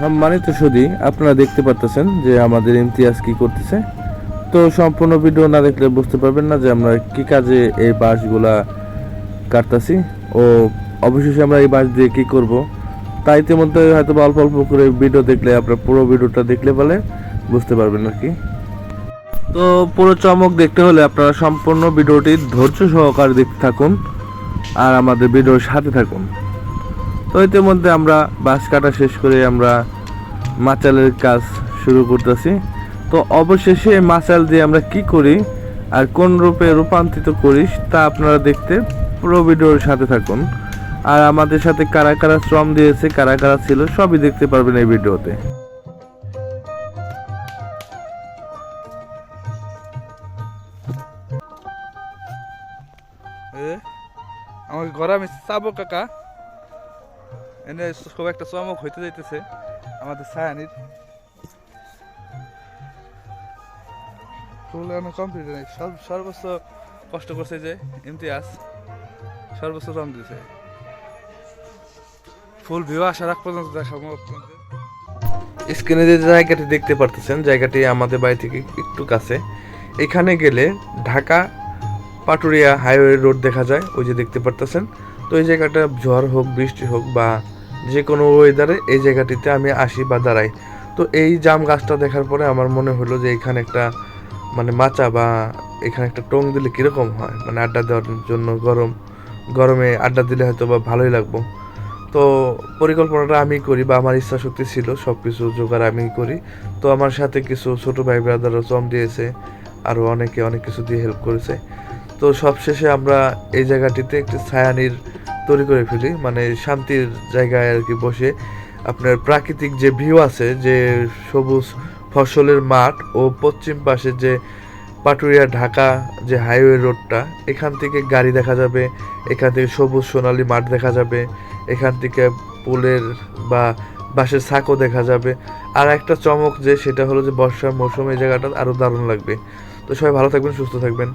সম্মানিত সুদী আপনারা দেখতে পারতেছেন যে আমাদের ইমতিয়াজ কি করতেছে। তো সম্পূর্ণ ভিডিও না দেখলে বুঝতে পারবেন না যে আমরা কি কাজে এই বাঁশগুলা কাটতাছি ও অবশেষে আমরা এই বাঁশ দিয়ে কি করব। তাই ইতিমধ্যে হয়তো অল্প অল্প করে ভিডিও দেখলে, আপনার পুরো ভিডিওটা দেখলে বলে বুঝতে পারবেন আর কি। তো পুরো চমক দেখতে হলে আপনারা সম্পূর্ণ ভিডিওটি ধৈর্য সহকারে দেখতে থাকুন আর আমাদের ভিডিওর সাথে থাকুন। তো ইতিমধ্যে আমরা বাঁশ কাটা শেষ করে আমরা মাচালের কাজ শুরু করতেছি। তো অবশেষে মাচাল দিয়ে আমরা কি করি আর কোন রূপে রূপান্তরিত করি তা আপনারা দেখতে পুরো ভিডিওর সাথে থাকুন। আর আমাদের সাথে কারা কারা শ্রম দিয়েছে, কারা কারা ছিল, সবই দেখতে পারবেন এই ভিডিওতে। আমাকে ঘরে আমি চাবো, কাকা। এনে খুব একটা চমক হইতে যাইতেছে আমাদের সায়ানির ফুল এখনও কমপ্লিট নেই। সব সর্বোচ্চ কষ্ট করছে যে ইমতিয়াজ সর্বোচ্চ রং দিয়েছে ফুল ভিউ আসার আগ পর্যন্ত আপনাদের। স্ক্রিনে যে জায়গাটি দেখতে পারতেছেন, জায়গাটি আমাদের বাড়ি থেকে একটু কাছে। এখানে গেলে ঢাকা পাটুরিয়া হাইওয়ে রোড দেখা যায়, ওই যে দেখতে পারতেছেন। তো এই জায়গাটা ঝড় হোক, বৃষ্টি হোক বা যে কোনো ওয়েদারে এই জায়গাটিতে আমি আসি বা দাঁড়াই। তো এই জাম গাছটা দেখার পরে আমার মনে হলো যে এখানে একটা মানে মাচা বা এখানে একটা টং দিলে কীরকম হয়? মানে আড্ডা দেওয়ার জন্য গরম, গরমে আড্ডা দিলে হয়তো বা ভালোই লাগবো। তো পরিকল্পনাটা আমি করি বা আমার ইচ্ছা শক্তি ছিল সব কিছু জোগাড় আমি করি। তো আমার সাথে কিছু ছোট ভাই ব্রাদারও চম দিয়েছে, আরও অনেকে অনেক কিছু দিয়ে হেল্প করেছে। তো সবশেষে আমরা এই জায়গাটিতে একটি ছায়ানির তৈরি করে ফেলি মানে শান্তির জায়গায় আর কি বসে আপনার প্রাকৃতিক যে ভিউ আছে, যে সবুজ ফসলের মাঠ ও পশ্চিম পাশে যে পাটুরিয়া ঢাকা যে হাইওয়ে রোডটা এখান থেকে গাড়ি দেখা যাবে, এখান থেকে সবুজ সোনালী মাঠ দেখা যাবে, এখান থেকে পুলের বা বাঁশের সাঁকো দেখা যাবে। আর একটা চমক যে, সেটা হলো যে বর্ষার মৌসুমে এই জায়গাটা আরও দারুণ লাগবে। তো সবাই ভালো থাকবেন, সুস্থ থাকবেন।